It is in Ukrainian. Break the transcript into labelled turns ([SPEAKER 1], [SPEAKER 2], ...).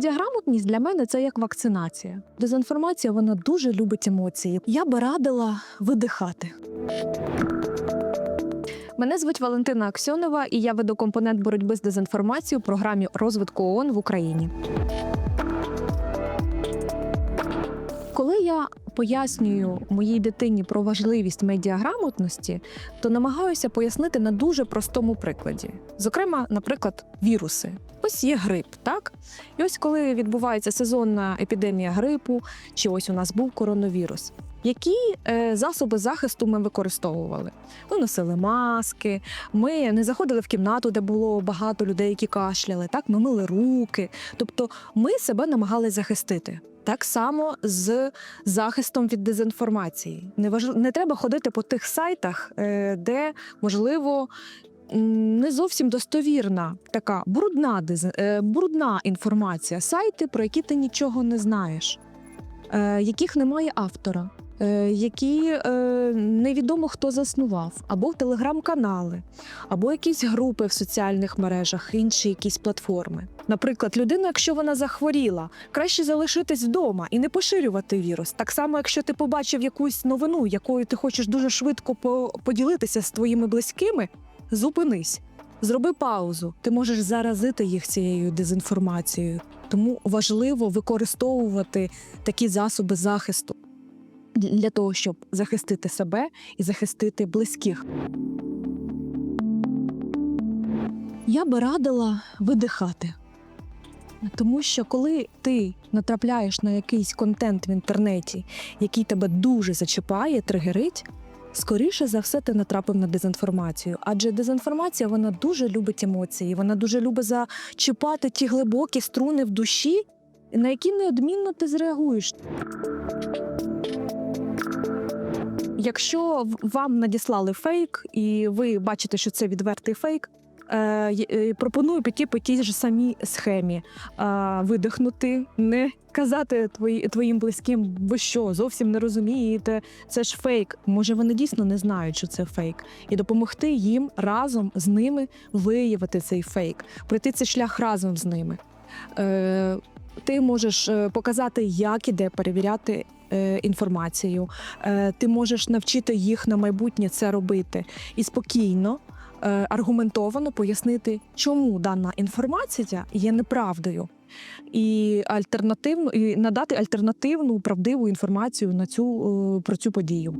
[SPEAKER 1] Медіаграмотність для мене це як вакцинація. Дезінформація вона дуже любить емоції. Я би радила видихати. Мене звуть Валентина Аксьонова, і я веду компонент боротьби з дезінформацією у програмі розвитку ООН в Україні. Коли я пояснюю моїй дитині про важливість медіаграмотності, то намагаюся пояснити на дуже простому прикладі. Зокрема, наприклад, віруси. Ось є грип, так? І ось коли відбувається сезонна епідемія грипу, чи ось у нас був коронавірус. Які е, засоби захисту ми використовували? Ми носили маски, ми не заходили в кімнату, де було багато людей, які кашляли. Так, ми мили руки. Тобто, ми себе намагались захистити. Так само з захистом від дезінформації. Не важ... не треба ходити по тих сайтах, е, де можливо. Не зовсім достовірна така брудна е, брудна інформація, сайти, про які ти нічого не знаєш, яких немає автора, які е, невідомо хто заснував, або телеграм-канали, або якісь групи в соціальних мережах, інші якісь платформи. Наприклад, людина, якщо вона захворіла, краще залишитись вдома і не поширювати вірус. Так само, якщо ти побачив якусь новину, якою ти хочеш дуже швидко по- поділитися з твоїми близькими, зупинись. Зроби паузу. Ти можеш заразити їх цією дезінформацією. Тому важливо використовувати такі засоби захисту для того, щоб захистити себе і захистити близьких. Я би радила видихати. Тому що коли ти натрапляєш на якийсь контент в інтернеті, який тебе дуже зачіпає, тригерить, скоріше за все ти натрапив на дезінформацію. Адже дезінформація вона дуже любить емоції, вона дуже любить зачіпати ті глибокі струни в душі, на які неодмінно ти зреагуєш. Якщо вам надіслали фейк, і ви бачите, що це відвертий фейк. е, е, Пропоную піти по тій ж самій схемі, Е, видихнути, не казати твої, твоїм близьким, ви що, зовсім не розумієте, це ж фейк. Може, вони дійсно не знають, що це фейк, і допомогти їм разом з ними виявити цей фейк, пройти цей шлях разом з ними. Ти можеш показати, як іде перевіряти інформацію. Е, Ти можеш навчити їх на майбутнє це робити і спокійно. е, Аргументовано пояснити, чому дана інформація є неправдою, і альтернативну і надати альтернативну правдиву інформацію на цю е, про цю подію.